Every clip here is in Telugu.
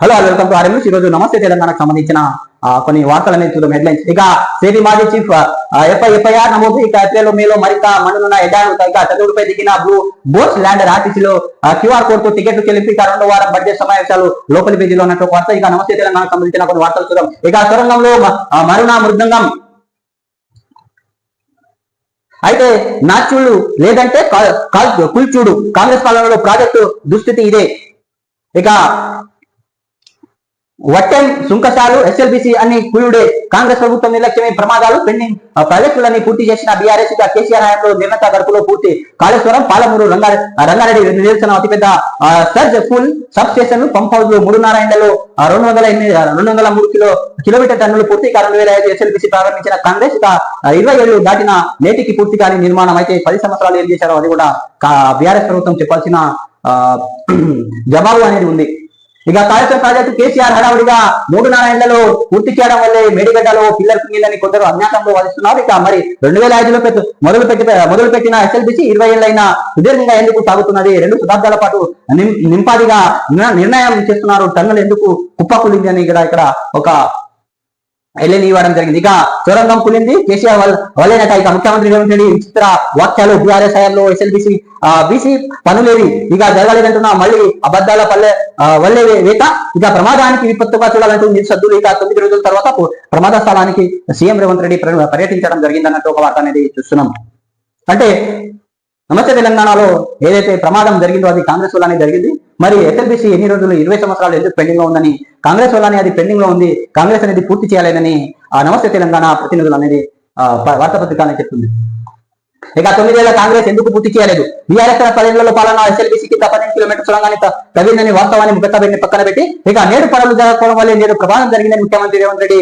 హలో వెల్కమ్ టు ఆర్ఎంఎస్ ఈ రోజు నమస్తే తెలంగాణకు సంబంధించిన కొన్ని వార్తలు అనేది చూద్దాం. హెడ్లైన్స్ ఇక సేబీ మాజీ చీఫ్ ఎఫ్ఐ ఎఫ్ఐఆర్ నమోదు. ఇక ఏప్రిల్ మేలో మరింత మండనున్న ఎడ్డాను ఇక చంద్రుడిపై దిగిన బ్లూ బోట్స్ ల్యాండర్ ఆర్టీసీలో క్యూఆర్ కోడ్తో టికెట్లు చెల్లింపు ఇక రెండో వారం బడ్జెట్ సమావేశాలు లోపలి పేజీలో ఉన్నట్టు వార్త. ఇక నమస్తే తెలంగాణకు సంబంధించిన కొన్ని వార్తలు చూద్దాం. ఇక సొరంగంలో మ- మరుణ మృదంగం. అయితే నాచుళ్ళు లేదంటే కుల్చూడు. కాంగ్రెస్ పాలనలో ప్రాజెక్టు దుస్థితి ఇదే. ఇక వట్టెం సుంకసాలు ఎస్ఎల్బిసి అన్ని కుయుడే. కాంగ్రెస్ ప్రభుత్వం నిర్లక్ష్యమే ప్రమాదాలు పెండింగ్. ప్రాజెక్టులన్నీ పూర్తి చేసిన బీఆర్ఎస్ కేసీఆర్ హయాంలో నిర్ణత గడుపులో పూర్తి. కాళేశ్వరం పాలమూరు రంగారె రంగారెడ్డి నిరసన అతిపెద్ద surge pool substation pump house మూడున్నర ఎండలో రెండు వందల ఎనిమిది రెండు వందల మూడు కిలో కిలోమీటర్ టన్నులు పూర్తి రెండు వేల ఐదు ఎస్ఎల్బిసి ప్రారంభించిన కాంగ్రెస్ ఇరవై ఏళ్ళు దాటిన నేటికి పూర్తి కాని నిర్మాణం అయితే పది సంవత్సరాలు ఏం చేశారో అది కూడా బీఆర్ఎస్ ప్రభుత్వం చెప్పాల్సిన జవాబు అనేది ఉంది. ఇక కాళేశ్వర ప్రాజెక్టు కేసీఆర్ హడావుడిగా మూడు నారాయణలలో పూర్తి చేయడం వల్లే మేడిగడ్డలో పిల్లర్ కుంగిందని కొందరు అజ్ఞాతంలో వదిస్తున్నారు ఇక మరి రెండు వేల ఐదులో మొదలు పెట్టి మొదలు పెట్టిన ఎస్ఎల్బిసి ఇరవై ఏళ్ళైనా సుదీర్ఘంగా ఎందుకు సాగుతున్నది? రెండు శతాబ్దాల పాటు నింపాదిగా నిర్ణయం చేస్తున్నారు. టన్నులు ఎందుకు కుప్పకులింది అని ఇక్కడ ఇక్కడ ఒక ఎల్ఎన్ ఇవ్వడం జరిగింది. ఇక చొరంగం కులింది కేసీఆర్ వల్లేనట. ఇక ముఖ్యమంత్రి రేవంత్ రెడ్డి విచిత్ర వాక్యాలు బీఆర్ఎస్ హయాంలో ఎస్ఎల్బిసి బీసీ పనులేవి. ఇక జరగలేదంటున్న మళ్ళీ అబద్ధాల పల్లె వల్లే వేత. ఇక ప్రమాదానికి విపత్తుగా చూడాలంటూ మీరు సద్దులు. ఇక తొమ్మిది రోజుల తర్వాత ప్రమాద స్థలానికి సీఎం రేవంత్ రెడ్డి పర్యటించడం జరిగిందన్నట్టు ఒక వార్త అనేది చూస్తున్నాం. అంటే నమస్తే తెలంగాణలో ఏదైతే ప్రమాదం జరిగిందో అది కాంగ్రెస్ వల్లనే జరిగింది. మరి ఎస్ఎల్బిసి ఎన్ని రోజులు ఇరవై సంవత్సరాలు ఎందుకు పెండింగ్లో ఉందని కాంగ్రెస్ వల్లనే అది పెండింగ్లో ఉంది కాంగ్రెస్ అనేది పూర్తి చేయాలని ఆ నమస్తే తెలంగాణ ప్రతినిధులు అనేది వార్తాపత్రిక చెప్తుంది. ఇక తొమ్మిదేళ్ళ కాంగ్రెస్ ఎందుకు పూర్తి చేయలేదు? బీఆర్ఎస్ పదేళ్ళలో పాలన ఎస్ఎల్బీసీ కింద పన్నెండు కిలోమీటర్ సొరంగాన్ని త- వాస్తవాన్ని ముఖతబిని పక్కన పెట్టి ఇక నేడు పనులు జరగకపోవడం వల్లే నేడు ప్రమాదం జరిగిందని ముఖ్యమంత్రి రేవంత్ రెడ్డి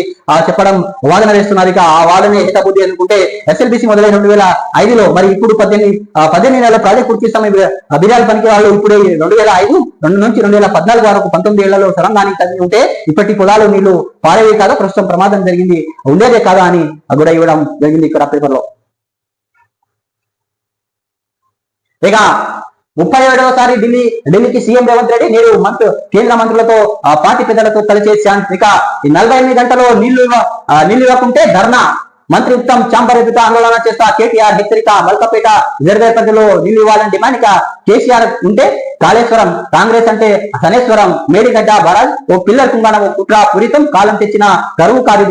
చెప్పడం వాదన వేస్తున్నారు. ఇక ఆ వాదన హితబుద్ధి అనుకుంటే ఎస్ఎల్బీసీ మొదలై రెండు వేల ఐదులో మరి ఇప్పుడు పద్దెనిమిది పద్దెనిమిది నెలల ప్రాజెక్ట్ పూర్తి చేస్తాం బిర్యాల పనికి వాళ్ళు ఇప్పుడు రెండు వేల ఐదు రెండు నుంచి రెండు వేల పద్నాలుగు వరకు పంతొమ్మిది ఏళ్ళలో సొరంగానికి తగ్గి ఉంటే ఇప్పటి పొలాలు నీళ్ళు పారేవి కాదా? ప్రస్తుతం ప్రమాదం జరిగింది ఉండేదే కాదా అని కూడా ఇవ్వడం జరిగింది ఇక్కడ పేపర్లో. ఇక ముప్పై ఏడవసారి ఢిల్లీ ఢిల్లీకి సీఎం రేవంత్ రెడ్డి నేడు మంత్రి కేంద్ర మంత్రులతో ఆ పార్టీ పెద్దలతో కలిసే ఇక ఈ నలభై ఎనిమిది గంటలో నీళ్ళు నీళ్ళు ఇవ్వకుంటే ధర్నా. మంత్రి ఉత్తమ్ చాంబర్ ఎదుట ఆందోళన చేస్తా కేటీఆర్ హెచ్చరిక మల్కపేట నిర్దయ ప్రజలు నీళ్ళు ఇవ్వాలని డిమాండ్. ఇక కేసీఆర్ ఉంటే కాళేశ్వరం కాంగ్రెస్ అంటే శనేశ్వరం మేడిగడ్డ బరాజ్ ఓ పిల్లర్ కుంగన ఓ కుట్ర పురితం కాలం తెచ్చిన కరువు కాదు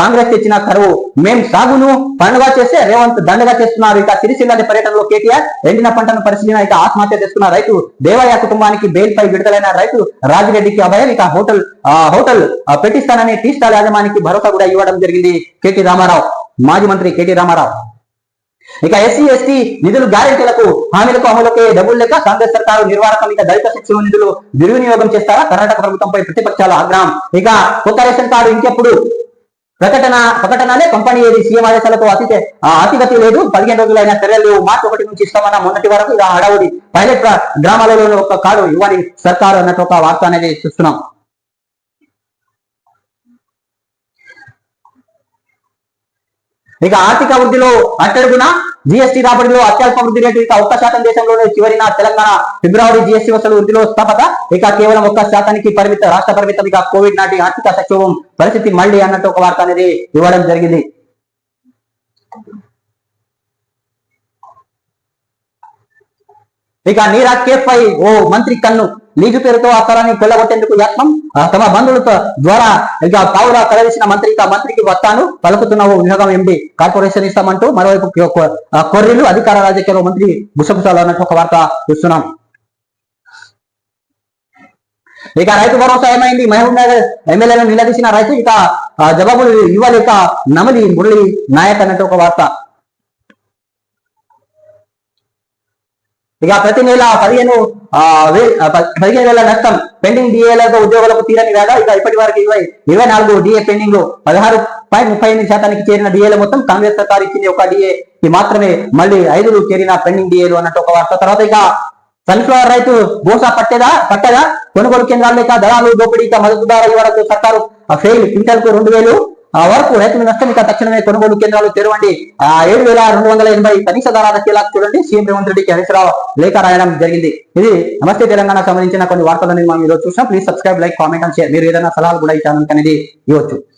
కాంగ్రెస్ తెచ్చిన కరువు. మేం సాగును పండుగ చేస్తే రేవంత్ దండగా చేస్తున్నారు. ఇక సిరిసిల్లని పర్యటనలో కేటీఆర్ ఎండిన పంటను పరిశీలన ఇక ఆత్మహత్య చేస్తున్న రైతు దేవయ్య కుటుంబానికి బెయిల్ పై విడుదలైన రైతు రాజిరెడ్డికి అభయం. ఇక హోటల్ ఆ హోటల్ పెట్టిస్తానని టీ స్టాల్ యాజమానికి భరోసా కూడా ఇవ్వడం జరిగింది. కేటీ రామారావు మాజీ మంత్రి కేటీ రామారావు. ఇక ఎస్సీ ఎస్టీ నిధులు గ్యారెంటీలకు హామీలకు అమలుకే డబ్బులు లేక కాంగ్రెస్ సర్కారు నిర్వాహకం ఇక దళిత శిక్షణ నిధులు దుర్వినియోగం చేస్తారా? కర్ణాటక ప్రభుత్వంపై ప్రతిపక్షాల ఆగ్రహం. ఇక కొత్త రేషన్ కార్డు ఇంకెప్పుడు? ప్రకటన ప్రకటనలే కంపెనీ ఏది సీఎం ఆదేశాలతో అతి అతిగతి లేదు. పదిహేను రోజులైన చర్యలు మార్చి ఒకటి నుంచి ఇస్తామన్న మొన్నటి వరకు ఇక హడావుడి. పైలట్ గ్రామాలలో ఒక కార్డు ఇవ్వని సర్కారు అన్నట్టు ఒక వార్త అనేది చూస్తున్నాం. ఇక ఆర్థిక వృద్ధిలో అట్టడుగున జిఎస్టీ రాబడిలో అత్యల్ప వృద్ధి రేటు ఇక ఒక్క శాతం దేశంలోనే చివరిన తెలంగాణ ఫిబ్రవరి జిఎస్టీ వసూలు వృద్ధిలో స్థాపత ఇక కేవలం ఒక్క శాతానికి పరిమిత రాష్ట్ర పరిమితం ఇక కోవిడ్ నాటి ఆర్థిక సంక్షోభం పరిస్థితి మళ్ళీ అన్నట్టు ఒక వార్త అనేది ఇవ్వడం జరిగింది. ఇక నీరాజ్ కేఫ్ ఓ మంత్రి కన్ను లీగు పేరుతో ఆ స్థలాన్ని కొల్లగొట్టేందుకు యత్నం తమ బంధువులతో ద్వారా ఇక పావులా కలవేసిన మంత్రి ఇక మంత్రికి వస్తాను పలుకుతున్న ఓ విభాగం ఎండి కార్పొరేషన్ ఇస్తామంటూ మరోవైపు కొర్రీలు అధికార రాజకీయాల్లో మంత్రి గుసగుసాలు అన్నట్టు ఒక వార్త చూస్తున్నాం. ఇక రైతు భరోసా ఏమైంది? మహబూబ్ నగర్ ఎమ్మెల్యేలను నిలదీసిన రైతు ఇక జవాబులు ఇవ్వలేక నమలి మురళి నాయక్ అన్నట్టు ఒక వార్త. ఇక ప్రతి నెల పదిహేను పదిహేను వేల నష్టం పెండింగ్ డిఏలతో ఉద్యోగులకు తీరని కాగా ఇక ఇప్పటి వరకు ఇరవై ఇరవై నాలుగు డిఏ పెండింగ్ పదహారు పాయింట్ ముప్పై ఎనిమిది శాతానికి చేరిన డిఏల మొత్తం కాంగ్రెస్ సర్కార్ ఇచ్చింది ఒక డిఏ ఈ మాత్రమే మళ్ళీ ఐదులు చేరిన పెండింగ్ డిఏలు అన్నట్టు ఒక వార్త. తర్వాత ఇక సన్ఫ్లవర్ రైతు బోసా పట్టేదా పట్టదా? కొనుగోలు కేంద్రాలు లేక దళాలు దోపిడీ ఇక ధర ఇవ్వడంతో సర్కారు ఫెయిల్. క్వింటల్కు రెండు వేలు ఆ, వరకు రైతులు నష్టం తక్షణమే కొనుగోలు కేంద్రాలు తెరవండి. ఆ, ఏడు వేల రెండు వందల ఎనభై కనీస ధర దక్కేలా చూడండి. సీఎం రేవంత్ రెడ్డికి హరీశ్రావు లేఖ రాయడం జరిగింది. ఇది నమస్తే తెలంగాణ సంబంధించిన కొన్ని వార్తలను మనం ఈరోజు చూసాం. Please subscribe like comment and share. మీరు ఏదైనా సలహాలు కూడా ఈ ఛానల్ అనేది ఇవ్వచ్చు.